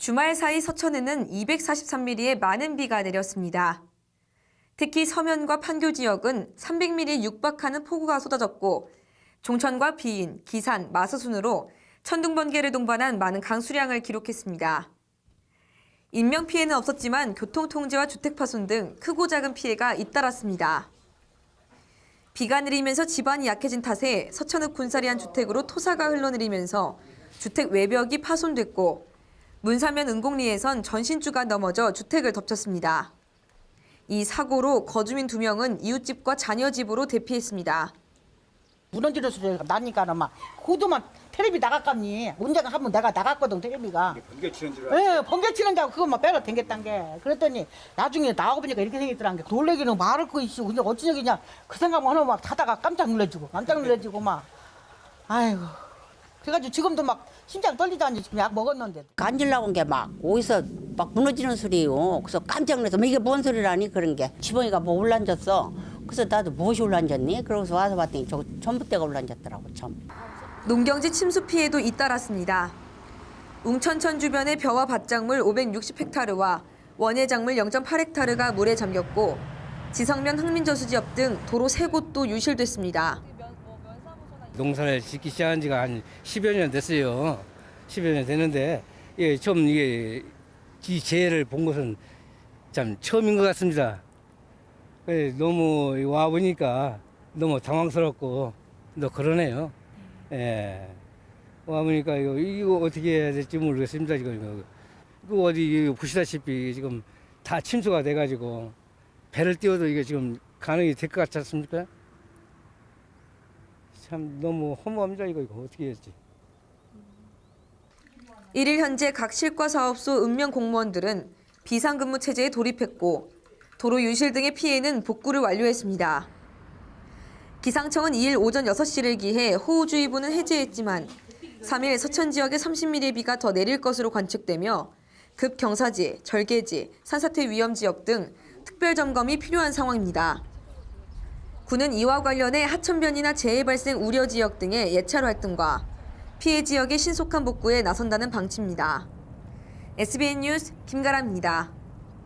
주말 사이 서천에는 243mm의 많은 비가 내렸습니다. 특히 서면과 판교 지역은 300mm 육박하는 폭우가 쏟아졌고 종천과 비인, 기산, 마서순으로 천둥 번개를 동반한 많은 강수량을 기록했습니다. 인명 피해는 없었지만 교통 통제와 주택 파손 등 크고 작은 피해가 잇따랐습니다. 비가 내리면서 지반이 약해진 탓에 서천읍 군사리 한 주택으로 토사가 흘러내리면서 주택 외벽이 파손됐고 문사면 은곡리에선 전신주가 넘어져 주택을 덮쳤습니다. 이 사고로 거주민 두 명은 이웃집과 자녀 집으로 대피했습니다. 무너지는 소리가 나니까는 막 호두만 텔레비 나갔겠니 언제가 한번 내가 나갔거든 텔레비가 번개 치는 줄 알았어. 예 번개 치는 게 그것만 빼러 댕겼단 게 그랬더니 나중에 나오고 보니까 이렇게 생겼더란 게 놀래기는 말을 거 있어 근데 어찌냐 그냥 그 생각만 하면 막 자다가 깜짝 놀래지고 깜짝 놀래지고 막 아이고 그래가지고 지금도 막 심장 떨리다니 지금 약 먹었는데 간질 나온 게 막 어디서 막 무너지는 소리요. 그래서 깜짝 놀라서 뭐 이게 뭔 소리라니 그런 게 지붕이가 뭐 올라앉았어. 그래서 나도 무엇이 올라앉았니? 그러고서 와서 봤더니 저 전봇대가 올라앉았더라고 참. 농경지 침수 피해도 잇따랐습니다. 웅천천 주변의 벼와 밭작물 560헥타르와 원예 작물 0.8헥타르가 물에 잠겼고 지성면 항민저수지역 등 도로 세 곳도 유실됐습니다. 농사를 짓기 시작한 지가 한 10여 년 됐어요. 10여 년 됐는데, 예, 좀 이게, 이 재해를 본 것은 참 처음인 것 같습니다. 예, 너무 와보니까 너무 당황스럽고, 너 그러네요. 예. 와보니까 이거, 이거 어떻게 해야 될지 모르겠습니다, 지금. 이거. 그 어디, 이거 보시다시피 지금 다 침수가 돼가지고, 배를 띄워도 이게 지금 가능이 될 것 같지 않습니까? 참 너무 허무합니다 이거 이거 어떻게 했지? 일일 현재 각 실과 사업소 읍면 공무원들은 비상근무 체제에 돌입했고 도로 유실 등의 피해는 복구를 완료했습니다. 기상청은 2일 오전 6시를 기해 호우주의보는 해제했지만 3일 서천 지역에 30mm의 비가 더 내릴 것으로 관측되며 급경사지, 절개지, 산사태 위험 지역 등 특별 점검이 필요한 상황입니다. 군은 이와 관련해 하천변이나 재해 발생 우려 지역 등의 예찰 활동과 피해 지역의 신속한 복구에 나선다는 방침입니다. SBN 뉴스 김가람입니다.